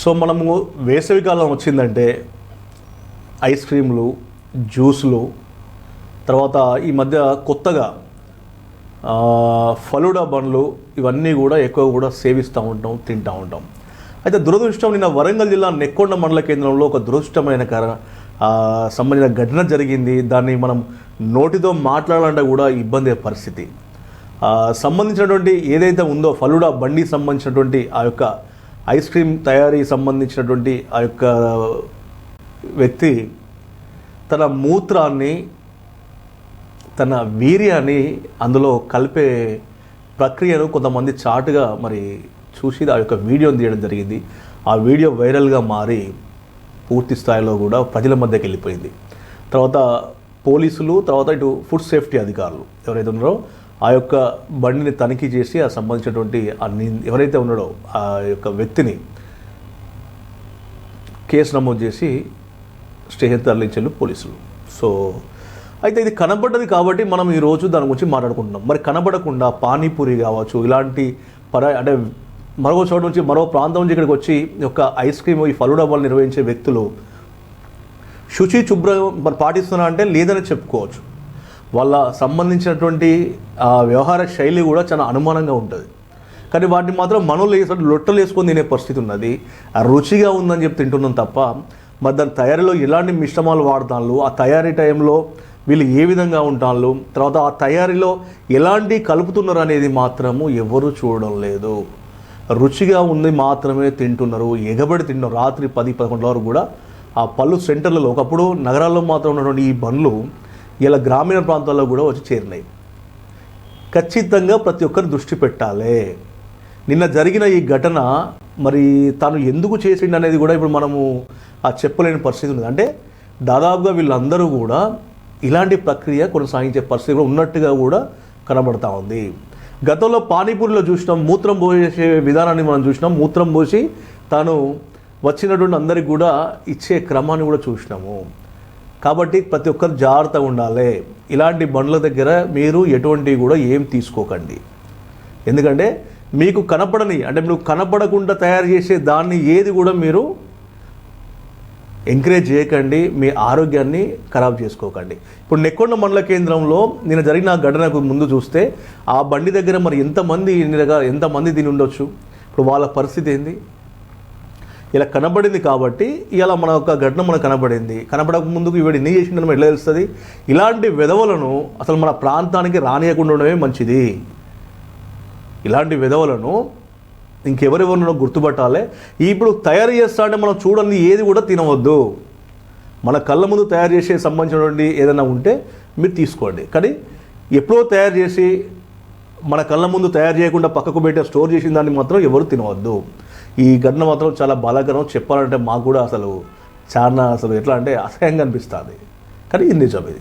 So మనము వేసవికాలం వచ్చిందంటే ఐస్ క్రీమ్లు జ్యూస్లు తర్వాత ఈ మధ్య కొత్తగా ఫలుడా బండ్లు ఇవన్నీ కూడా ఎక్కువ కూడా సేవిస్తూ ఉంటాం తింటూ ఉంటాం. అయితే దురదృష్టం నిన్న వరంగల్ జిల్లా నెక్కొండ మండల కేంద్రంలో ఒక దురదృష్టమైన కర సంబంధించిన ఘటన జరిగింది. దాన్ని మనం నోటితో మాట్లాడాలంటే కూడా ఇబ్బంది పరిస్థితి. సంబంధించినటువంటి ఏదైతే ఉందో ఫలుడా బండికి సంబంధించినటువంటి ఆ యొక్క ఐస్ క్రీమ్ తయారీ సంబంధించినటువంటి ఆ యొక్క వ్యక్తి తన మూత్రాన్ని తన వీర్యాన్ని అందులో కలిపే ప్రక్రియను కొంతమంది చాటుగా మరి చూసి ఆ యొక్క వీడియోని తీయడం జరిగింది. ఆ వీడియో వైరల్గా మారి పూర్తి స్థాయిలో కూడా ప్రజల మధ్యకి వెళ్ళిపోయింది. తర్వాత పోలీసులు తర్వాత ఇటు ఫుడ్ సేఫ్టీ అధికారులు ఎవరైతే ఉన్నారో ఆ యొక్క బండిని తనిఖీ చేసి ఆ సంబంధించినటువంటి ఎవరైతే ఉన్నాడో ఆ యొక్క వ్యక్తిని కేసు నమోదు చేసి స్టేషన్ తరలించారు పోలీసులు. సో అయితే ఇది కనబడ్డది కాబట్టి మనం ఈరోజు దాని గురించి మాట్లాడుకుంటున్నాం. మరి కనబడకుండా పానీపూరి కావచ్చు ఇలాంటి పర అంటే మరో చోట నుంచి మరో ప్రాంతం నుంచి ఇక్కడికి వచ్చి ఒక ఐస్ క్రీమ్ ఈ ఫలుడా నిర్వహించే వ్యక్తులు శుచి శుభ్రం మరి పాటిస్తున్నా అంటే లేదని చెప్పుకోవచ్చు. వాళ్ళ సంబంధించినటువంటి వ్యవహార శైలి కూడా చాలా అనుమానంగా ఉంటుంది. కానీ వాటిని మాత్రం మనోళ్ళు వేసినట్టు లొట్టలు వేసుకొని తినే పరిస్థితి ఉన్నది. రుచిగా ఉందని చెప్పి తింటున్నాం తప్ప మరి దాని తయారీలో ఎలాంటి మిశ్రమాలు వాడతాను ఆ తయారీ టైంలో వీళ్ళు ఏ విధంగా ఉంటాను తర్వాత ఆ తయారీలో ఎలాంటి కలుపుతున్నారు అనేది మాత్రము ఎవరు చూడడం లేదు. రుచిగా ఉంది మాత్రమే తింటున్నారు ఎగబడి తింటున్నారు. రాత్రి పది పదకొండు వరకు కూడా ఆ పళ్ళు సెంటర్లలో ఒకప్పుడు నగరాల్లో మాత్రం ఉన్నటువంటి ఈ బండ్లు ఇలా గ్రామీణ ప్రాంతాల్లో కూడా వచ్చి చేరినాయి. ఖచ్చితంగా ప్రతి ఒక్కరు దృష్టి పెట్టాలి. నిన్న జరిగిన ఈ ఘటన మరి తాను ఎందుకు చేసిండు అనేది కూడా ఇప్పుడు మనము ఆ చెప్పలేని పరిస్థితి ఉంది అంటే దాదాపుగా వీళ్ళందరూ కూడా ఇలాంటి ప్రక్రియ కొనసాగించే పరిస్థితి కూడా ఉన్నట్టుగా కూడా కనబడతా ఉంది. గతంలో పానీపూరిలో చూసినాం మూత్రం పోసే విధానాన్ని మనం చూసినాం మూత్రం పోసి తాను వచ్చినటువంటి అందరికి కూడా ఇచ్చే క్రమాన్ని కూడా చూసినాము. కాబట్టి ప్రతి ఒక్కరు జాగ్రత్తగా ఉండాలి. ఇలాంటి బండ్ల దగ్గర మీరు ఎటువంటివి కూడా ఏం తీసుకోకండి. ఎందుకంటే మీకు కనపడని అంటే మీరు కనపడకుండా తయారు చేసే దాన్ని ఏది కూడా మీరు ఎంకరేజ్ చేయకండి. మీ ఆరోగ్యాన్ని ఖరాబ్ చేసుకోకండి. ఇప్పుడు నెక్కొండ మండల కేంద్రంలో నేను జరిగిన ఘటనకు ముందు చూస్తే ఆ బండి దగ్గర మరి ఎంతమంది ఇన్ని రకాల ఎంతమంది దీని ఉండొచ్చు? ఇప్పుడు వాళ్ళ పరిస్థితి ఏంది? ఇలా కనబడింది కాబట్టి ఇలా మన యొక్క ఘటన మనకు కనబడింది. కనబడక ముందుకు ఇవాడు ఎన్ని చేసిండని ఎట్లా తెలుస్తుంది? ఇలాంటి విధవలను అసలు మన ప్రాంతానికి రానియకుండా ఉండడమే మంచిది. ఇలాంటి విధవలను ఇంకెవరెవరినో గుర్తుపట్టాలి. ఇప్పుడు తయారు చేస్తా అంటే మనం చూడండి ఏది కూడా తినవద్దు. మన కళ్ళ ముందు తయారు చేసే సంబంధించినటువంటి ఏదైనా ఉంటే మీరు తీసుకోండి. కానీ ఎప్పుడో తయారు చేసి మన కళ్ళ ముందు తయారు చేయకుండా పక్కకు పెట్టే స్టోర్ చేసిన దాన్ని మాత్రం ఎవరు తినవద్దు. ఈ ఘటన మాత్రం చాలా బలకరం చెప్పాలంటే మాకు కూడా అసలు చాలా అసలు ఎట్లా అంటే అసహ్యంగా అనిపిస్తుంది. కానీ ఇది నిజం ఇది.